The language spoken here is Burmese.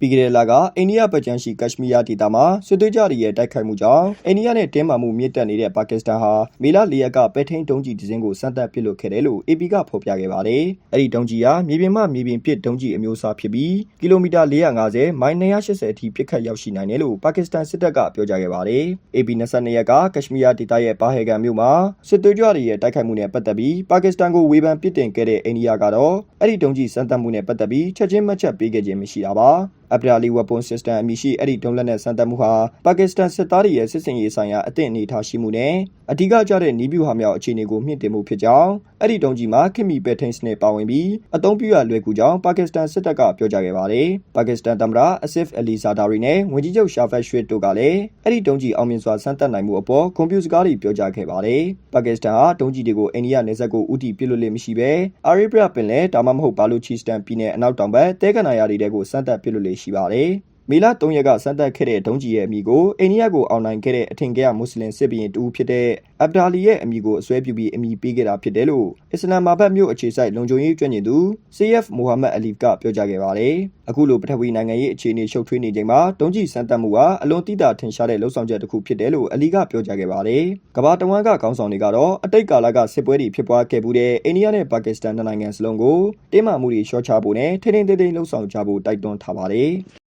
ပြီးခဲ့တဲ့လကအိန္ဒိယပကြမ်းရှိကက်ရှမီးယားဒေသမှာစစ်သွေးကြတွေရဲ့တိုက်ခိုက်မှုကြောင့်အိန္ဒိယနဲ့တင်းမာမှုမြင့်တက်နေတဲ့ပါကစ္စတန်ဟာမေလ၄ရက်ကပဲထိန်ဒုံးကြီးဒဇင်းကိုစမ်းသပ်ပစ်လွတ်ခဲ့တယ်လို့ AP ကဖော်ပြခဲ့ပါတယ်။အဲ့ဒီဒုံးကြီးဟာမြေပြင်မှမြေပြင်ပစ်ဒုံးကြီးအမျိုးအစားဖြစ်ပြီးကီလိုမီတာ450မိုင်280အထိပစ်ခတ်ရောက်ရှိနိုင်တယ်လို့ပါကစ္စတန်စစ်တပ်ကပြောကြားခဲ့ပါတယ်။ AP 22ရက်ကကက်ရှမီးယားဒေသရဲ့ဘာဟေဂန်မြို့မှာစစ်သွေးကြတွေရဲ့တိုက်ခိုက်မှုနဲ့ပတ်သက်ပြီးပါကစ္စတန်ကိုဝေဖန်ပစ်တင်ခဲ့တဲ့အိန္ဒိယကတော့အဲ့ဒီဒုံးကြီးစမ်းသပ်မှုနဲ့ပတ်သက်ပြီးချက်ချင်းမှတ်ချက်ပေးခဲ့ခြင်းမရှိတာပါ။ Abdali Weapon System အမည်ရှိအဲ့ဒီဒုံးလက်နက်စမ်းသပ်မှုဟာပါကစ္စတန်စစ်သားတွေရဲ့စစ်စင်ရေးဆိုင်ရာအသင့်အနေထားရှိမှုနဲ့အဓိကကျတဲ့နီးဗျူဟာမြောက်အခြေအနေကိုမြင့်တင်မှုဖြစ်ကြောင်းအဲ့ဒီဒုံးကြီးမှာခင်မီပဲထိန်စနစ်ပါဝင်ပြီးအသုံးပြုရလွယ်ကူကြောင်းပါကစ္စတန်စစ်တပ်ကပြောကြားခဲ့ပါတယ်။ပါကစ္စတန်သမ္မတအဆစ်အလီဇာဒါရီနဲ့ဝန်ကြီးချုပ်ရှာဖတ်ရွှေတို့ကလည်းအဲ့ဒီဒုံးကြီးအောင်မြင်စွာစမ်းသပ်နိုင်မှုအပေါ်ကွန်ပျူတာစကားတွေပြောကြားခဲ့ပါတယ်။ပါကစ္စတန်ဟာဒုံးကြီးတွေကိုအိန္ဒိယနယ်စပ်ကိုဥတီပစ်လွတ်လေမရှိဘဲအာရေဗျပင်လယ်ဒါမှမဟုတ်ဘာလူချီစတန်ပြည်နယ်အနောက်တောင်ဘက်တဲကနာယာတွေကိုစမ်းသပ်ပစ်လွတ်လေရှိပါတယ်။ မေလ3ရက်ကစမ်းသပ်ခဲ့တဲ့ဒုံးကြီးရဲ့အမည်ကိုအိန္ဒိယကိုအောင်နိုင်ခဲ့တဲ့အထင်ကရမွတ်စလင်စစ်ဘီရင်တူဖြစ်တဲ့အဗ်ဒါလီရဲ့အမည်ကိုအစွဲပြုပြီးအမည်ပေးခဲ့တာဖြစ်တယ်လို့အစ္စလာမာဘတ်မြို့အခြေစိုက်လုံခြုံရေးကျွမ်းကျင်သူ CF မိုဟာမက်အလီကပြောကြားခဲ့ပါတယ်။အခုလိုပထဝီနိုင်ငံရေးအခြေအနေရှုပ်ထွေးနေချိန်မှာဒုံးကြီးစမ်းသပ်မှုဟာအလွန်တိတာထင်ရှားတဲ့လှုပ်ဆောင်ချက်တစ်ခုဖြစ်တယ်လို့အလီကပြောကြားခဲ့ပါတယ်။ကမ္ဘာတဝန်းကခေါင်းဆောင်တွေကတော့အတိတ်ကာလကစစ်ပွဲတွေဖြစ်ပွားခဲ့မှုတဲ့အိန္ဒိယနဲ့ပါကစ္စတန်နိုင်ငံစလုံးကိုတင်းမာမှုတွေလျှော့ချဖို့နဲ့ထိန်းထိန်းသိမ်းသိမ်းလှုပ်ဆောင်ကြဖို့တိုက်တွန်းထားပါတယ်။